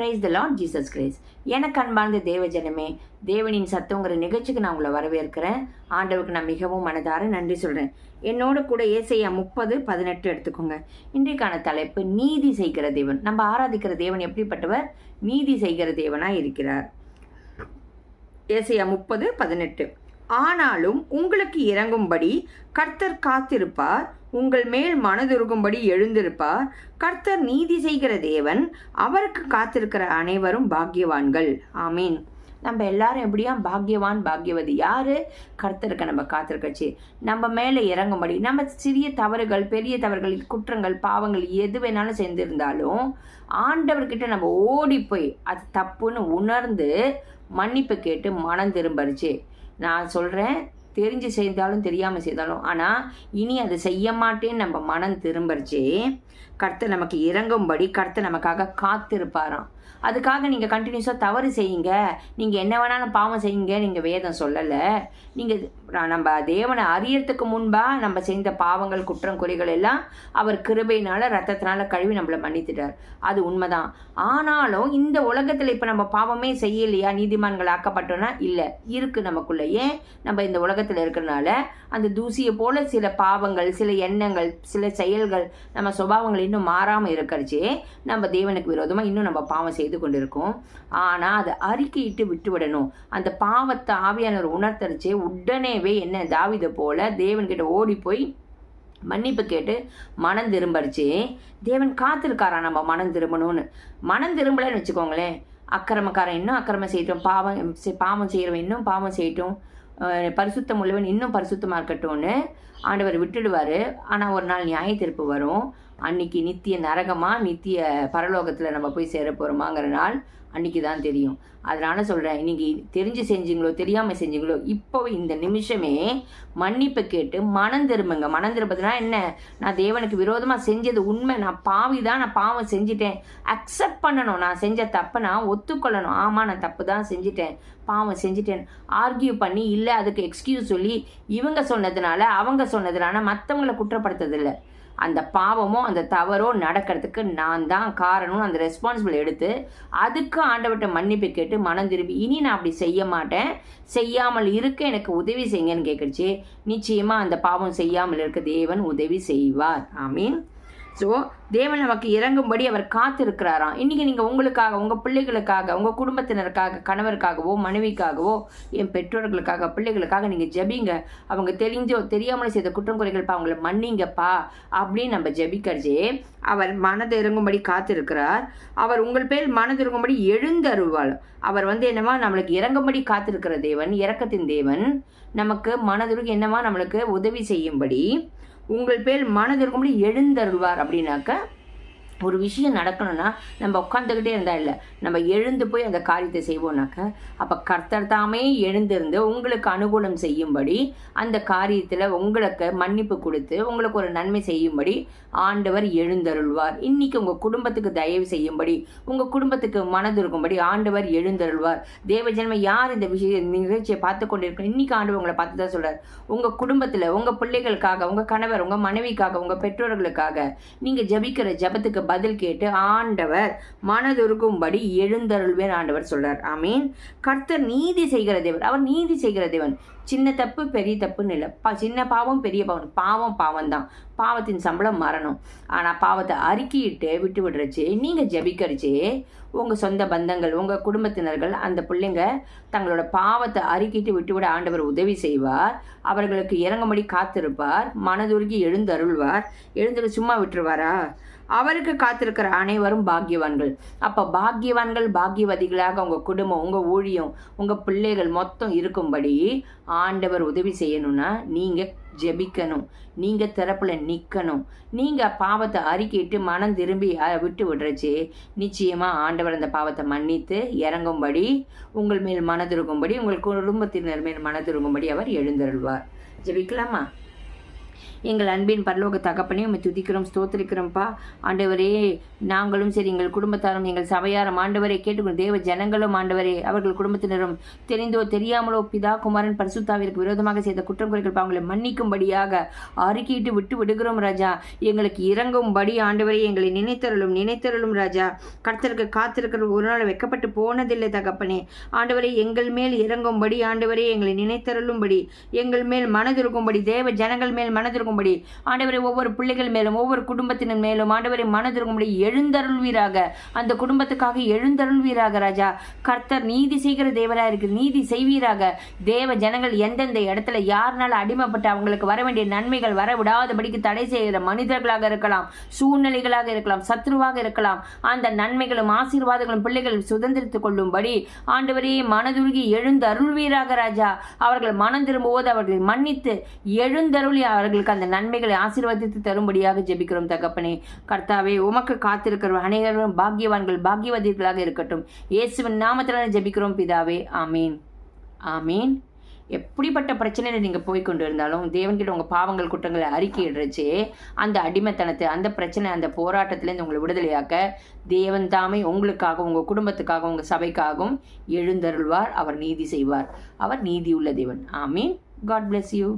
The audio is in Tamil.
Praise the lord Jesus Christ எனக்கு அன்பார்ந்த தேவஜனமே தேவனின் சத்தங்கிற நிகழ்ச்சிக்கு நான் உங்களை வரவேற்கிறேன். ஆண்டவருக்கு நான் மிகவும் மனதார நன்றி சொல்கிறேன் என்னோட கூட ஏசையா முப்பது பதினெட்டு எடுத்துக்கோங்க. இன்றைக்கான தலைப்பு நீதி செய்கிற தேவன். நம்ம ஆராதிக்கிற தேவன் எப்படிப்பட்டவர்? நீதி செய்கிற தேவனாக இருக்கிறார். ஏசையா முப்பது பதினெட்டு. ஆனாலும் உங்களுக்கு இறங்கும்படி கர்த்தர் காத்திருப்பார் உங்கள் மேல் மனதுருகும்படி எழுந்திருப்பார். கர்த்தர் நீதி செய்கிற தேவன் அவருக்கு காத்திருக்கிற அனைவரும் பாக்கியவான்கள். ஆமீன். நம்ம எல்லாரும் எப்படியா பாக்கியவான் பாக்யவதி யாரு? கர்த்தருக்கு நம்ம காத்திருக்கச்சு. நம்ம மேலே இறங்கும்படி நம்ம சிறிய தவறுகள் பெரிய தவறுகள் குற்றங்கள் பாவங்கள் எது வேணாலும் செஞ்சிருந்தாலும் ஆண்டவர்கிட்ட நம்ம ஓடி போய் அது தப்புன்னு உணர்ந்து மன்னிப்பு கேட்டு மனம் திரும்பருச்சு நான் சொல்கிறேன் தெரிஞ்சு செய்தாலும் தெரியாமல் செய்தாலும். ஆனால் இனி அதை செய்ய மாட்டேன்னு நம்ம மனம் திரும்பரிச்சு கர்த்தர் நமக்கு இறங்கும்படி கர்த்தர் நமக்காக காத்திருப்பாராம். அதுக்காக நீங்கள் கண்டினியூஸாக தவறு செய்யுங்க. நீங்கள் என்ன வேணாலும் பாவம் செய்யுங்க. நீங்கள் வேதம் சொல்லலை. நீங்கள் நம்ம தேவனை அறியறதுக்கு முன்பாக நம்ம செய்த பாவங்கள் குற்றம் குறைகள் எல்லாம் அவர் கிருபையினால் ரத்தத்தினால கழுவி நம்மளை மன்னித்துட்டார். அது உண்மைதான். ஆனாலும் இந்த உலகத்தில் இப்போ நம்ம பாவமே செய்யலையா? நீதிமான்கள் ஆக்கப்பட்டோன்னா இல்லை. இருக்குது நமக்குள்ள ஏன் நம்ம இந்த உலகத்தில் இருக்கிறனால அந்த தூசியை போல சில பாவங்கள் சில எண்ணங்கள் சில செயல்கள் நம்ம சுபாவங்கள் இன்னும் மாறாமல் இருக்கிறச்சே நம்ம தேவனுக்கு விரோதமாக இன்னும் நம்ம பாவம் செய்து கொண்டிருக்கோம். ஆனால் அதை அறிக்கையிட்டு விட்டு விடணும் அந்த பாவத்தை ஆவியானவர் உணர்த்தரிச்சே உடனேவே என்ன தாவிதை போல தேவன்கிட்ட ஓடி போய் மன்னிப்பு கேட்டு மனம் திரும்பரிச்சு தேவன் காத்திருக்காரா நம்ம மனம் திரும்பணும்னு? மனம் திரும்பலன்னு வச்சுக்கோங்களேன். அக்கிரமக்காரன் இன்னும் அக்கிரமம் செய்யட்டும். பாவம் பாவம் செய்கிறவன் இன்னும் பாவம் செய்யட்டும். பரிசுத்தம் உள்ளவன் இன்னும் பரிசுத்தமாக இருக்கட்டும்னு ஆண்டவர் விட்டுடுவார். ஆனால் ஒரு நாள் நியாய தீர்ப்பு வரும். அன்னைக்கு நித்திய நரகமாக நித்திய பரலோகத்தில் நம்ம போய் சேர போகிறோமாங்கிற நாள் அன்னைக்கு தான் தெரியும். அதனால் சொல்கிறேன் நீங்கள் தெரிஞ்சு செஞ்சீங்களோ தெரியாமல் செஞ்சீங்களோ இப்போ இந்த நிமிஷமே மன்னிப்பு கேட்டு மனம் திரும்புங்க. மனம் திரும்பதுனா என்ன? நான் தேவனுக்கு விரோதமாக செஞ்சது உண்மை. நான் பாவி தான் நான் பாவம் செஞ்சிட்டேன். அக்செப்ட் பண்ணணும். நான் செஞ்ச தப்பை நான் ஒத்துக்கொள்ளணும். ஆமாம் நான் தப்பு தான் செஞ்சிட்டேன். பாவம் செஞ்சிட்டேன் ஆர்கியூ பண்ணி இல்லை அதுக்கு எக்ஸ்கியூஸ் சொல்லி இவங்க சொன்னதுனால அவங்க சொன்னதுனால மற்றவங்களை குற்றப்படுத்துறதில்லை அந்த பாவமோ அந்த தவறோ நடக்கிறதுக்கு நான் தான் காரணம் அந்த ரெஸ்பான்சிபிள் எடுத்து அதுக்கு ஆண்டவர்கிட்ட மன்னிப்பு கேட்டு மனம் திரும்பி இனி நான் அப்படி செய்ய மாட்டேன். செய்யாமல் இருக்க எனக்கு உதவி செய்யுங்கன்னு கேட்குறச்சு நிச்சயமாக அந்த பாவம் செய்யாமல் இருக்க தேவன் உதவி செய்வார். ஐ மீன் ஸோ தேவன் நமக்கு இறங்கும்படி அவர் காத்திருக்கிறாராம். இன்றைக்கி நீங்கள் உங்களுக்காக உங்கள் பிள்ளைகளுக்காக உங்கள் குடும்பத்தினருக்காக கணவருக்காகவோ மனைவிக்காகவோ என் பெற்றோர்களுக்காக பிள்ளைகளுக்காக நீங்கள் ஜபிங்க. அவங்க தெரிஞ்சோ தெரியாமல் செய்த குற்றம் குறைகள் அவங்கள மன்னிங்கப்பா அப்படின்னு நம்ம ஜபிக்கிறஜே அவர் மனது இறங்கும்படி காத்திருக்கிறார். அவர் உங்கள் பேர் மனது இறங்கும்படி எழுந்தருவாள் அவர் வந்து என்னவா நம்மளுக்கு இறங்கும்படி காத்திருக்கிற தேவன் இறக்கத்தின் தேவன். நமக்கு மனதிற்கு என்னவா நம்மளுக்கு உதவி செய்யும்படி. உங்கள் பேர் மனதிற்கும்படி எழுந்தருள்வார் அப்படின்னாக்க ஒரு விஷயம் நடக்கணும்னா நம்ம உட்காந்துக்கிட்டே இருந்தால் இல்லை. நம்ம எழுந்து போய் அந்த காரியத்தை செய்வோம்னாக்க அப்போ கர்த்தர் தாமே எழுந்திருந்து உங்களுக்கு அனுகூலம் செய்யும்படி அந்த காரியத்தில் உங்களுக்கு மன்னிப்பு கொடுத்து உங்களுக்கு ஒரு நன்மை செய்யும்படி ஆண்டவர் எழுந்தருள்வார். இன்னைக்கு உங்கள் குடும்பத்துக்கு தயவு செய்யும்படி உங்கள் குடும்பத்துக்கு மனது இருக்கும்படி ஆண்டவர் எழுந்தருள்வார். தேவஜன்மை யார் இந்த விஷய நிகழ்ச்சியை பார்த்து கொண்டிருக்கணும் இன்னைக்கு ஆண்டவர் உங்களை பார்த்து தான் சொல்கிறார் உங்கள் குடும்பத்தில் உங்கள் பிள்ளைகளுக்காக உங்கள் கணவர் உங்கள் மனைவிக்காக உங்கள் பெற்றோர்களுக்காக நீங்கள் ஜபிக்கிற ஜபத்துக்கு பதில் கேட்டு ஆண்டவர் மனதுருகும்படி எழுந்தருள்வேன் ஆண்டவர் சொல்றார். ஆமீன். கர்த்தர் நீதி செய்கிற தேவர் அவர் நீதி செய்கிற தேவன். சின்ன தப்பு பெரிய தப்புன்னு இல்லை. பா சின்ன பாவம் பெரிய பாவம். பாவம் பாவம் தான் பாவத்தின் சம்பளம் மரணம். ஆனால் பாவத்தை அறிக்கிட்டு விட்டு விடுறச்சு நீங்கள் ஜபிக்கிறச்சு உங்கள் சொந்த பந்தங்கள் உங்கள் குடும்பத்தினர்கள் அந்த பிள்ளைங்க தங்களோட பாவத்தை அறிக்கிட்டு விட்டுவிட ஆண்டவர் உதவி செய்வார். அவர்களுக்கு இறங்கும்படி காத்திருப்பார். மனதுருகி எழுந்தருள்வார். எழுந்துட்டு சும்மா விட்டுருவாரா? அவருக்கு காத்திருக்கிற அனைவரும் பாக்கியவான்கள். அப்போ பாக்கியவான்கள் பாக்கியவதிகளாக உங்கள் குடும்பம் உங்கள் ஊழியம் உங்கள் பிள்ளைகள் மொத்தம் இருக்கும்படி ஆண்டவர் உதவி செய்யணும்னா நீங்கள் ஜெபிக்கணும். நீங்கள் திறப்பில் நிற்கணும் நீங்கள் பாவத்தை அறிக்கிட்டு மனம் திரும்பி விட்டு விடுறச்சு நிச்சயமாக ஆண்டவர் அந்த பாவத்தை மன்னித்து இறங்கும்படி உங்கள் மேல் மனதிருக்கும்படி உங்கள் குடும்பத்தினர் மேல் மனதிருக்கும்படி அவர் எழுந்தருள்வார். ஜெபிக்கலாமா? எங்கள் அன்பின் பரலோக தகப்பனே உண்மை துதிக்கிறோம் ஸ்தோத்திரிக்கிறோம்ப்பா. ஆண்டவரே நாங்களும் சரி எங்கள் குடும்பத்தாரும் எங்கள் சபையாரும் ஆண்டவரை கேட்டுக்கொண்டு தேவ ஜனங்களும் ஆண்டவரே அவர்கள் குடும்பத்தினரும் தெரிந்தோ தெரியாமலோ பிதா குமாரன் பரிசுத்தாவிற்கு விரோதமாக செய்த குற்றம் குறைகள் அவங்களை மன்னிக்கும்படியாக அறிக்கையிட்டு விட்டு விடுகிறோம் ராஜா. எங்களுக்கு இறங்கும்படி ஆண்டவரே எங்களை நினைத்தருளும் நினைத்தருளும் ராஜா. கடத்தலுக்கு காத்திருக்கிற ஒரு நாள் வைக்கப்பட்டு போனதில்லை தகப்பனே. ஆண்டவரே எங்கள் மேல் இறங்கும்படி ஆண்டவரே எங்களை நினைத்தருளும்படி எங்கள் மேல் மனதிருக்கும்படி தேவ ஜனங்கள் மேல் மனதிற்கும்படி ஆண்டவரை ஒவ்வொரு பிள்ளைகள் மேலும் ஒவ்வொரு குடும்பத்தினர் மேலும் ஆண்டவரை மனதிற்கும்படி எழுந்தருள்வீராக. அந்த குடும்பத்துக்காக எழுந்தருள்வீராக ராஜா. கர்த்தர் நீதி செய்கிற தேவராயருக்கு நீதி செய்வீராக. தேவ ஜனங்கள் எந்தெந்த இடத்துல யாருனால அடிமைப்பட்டு அவங்களுக்கு வர வேண்டிய நன்மைகள் வர விடாதபடிக்கு தடை செய்கிற மனிதர்களாக இருக்கலாம் சூழ்நிலைகளாக இருக்கலாம் சத்ருவாக இருக்கலாம். அந்த நன்மைகளும் ஆசீர்வாதங்களும் பிள்ளைகள் சுதந்திரித்துக் கொள்ளும்படி ஆண்டவரே மனதுருகி எழுந்தருள்வீராக ராஜா. அவர்கள் மனம் திரும்புவது அவர்களை மன்னித்து எழுந்தருளி அவர்களுக்கு அந்த நன்மைகளை ஆசீர்வதித்து தரும்படியாக ஜெபிக்கிறோம் தகப்பனே. கர்த்தாவே உமக்கு காத்திருக்கிற அனைவரும் பாக்கியவான்கள் பாக்கியவதிகளாக இருக்கட்டும். இயேசுவின் நாமத்தில் ஜெபிக்கிறோம் பிதாவே. ஆமீன். ஆமீன். எப்படிப்பட்ட பிரச்சனையில் நீங்கள் போய் கொண்டு இருந்தாலும் தேவன்கிட்ட உங்கள் பாவங்கள் குற்றங்களை அறிக்கையிடுறச்சே அந்த அடிமைத்தனத்தை அந்த பிரச்சனை அந்த போராட்டத்திலேருந்து உங்களை விடுதலையாக்க தேவன் தாமே உங்களுக்காக உங்கள் குடும்பத்துக்காக உங்கள் சபைக்காகவும் எழுந்தருள்வார். அவர் நீதி செய்வார். அவர் நீதி உள்ள தேவன். ஆமீன். God bless you